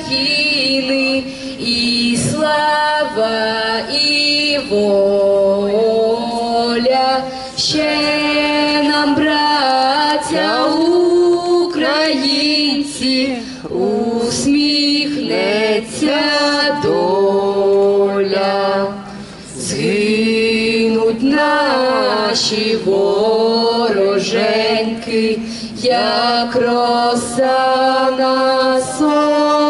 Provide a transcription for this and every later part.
України, і слава і воля ще нам, браття українці, усміхнеться доля, згинуть наші вороженьки, як роса на сонці.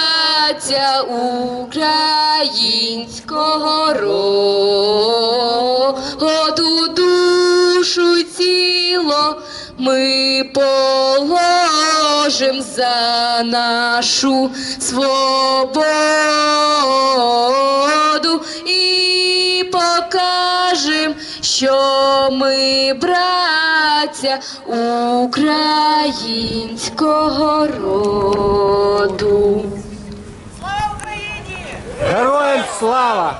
українського роду, душу й тіло ми положим за нашу свободу і покажем, що ми браття українського роду. Героям слава!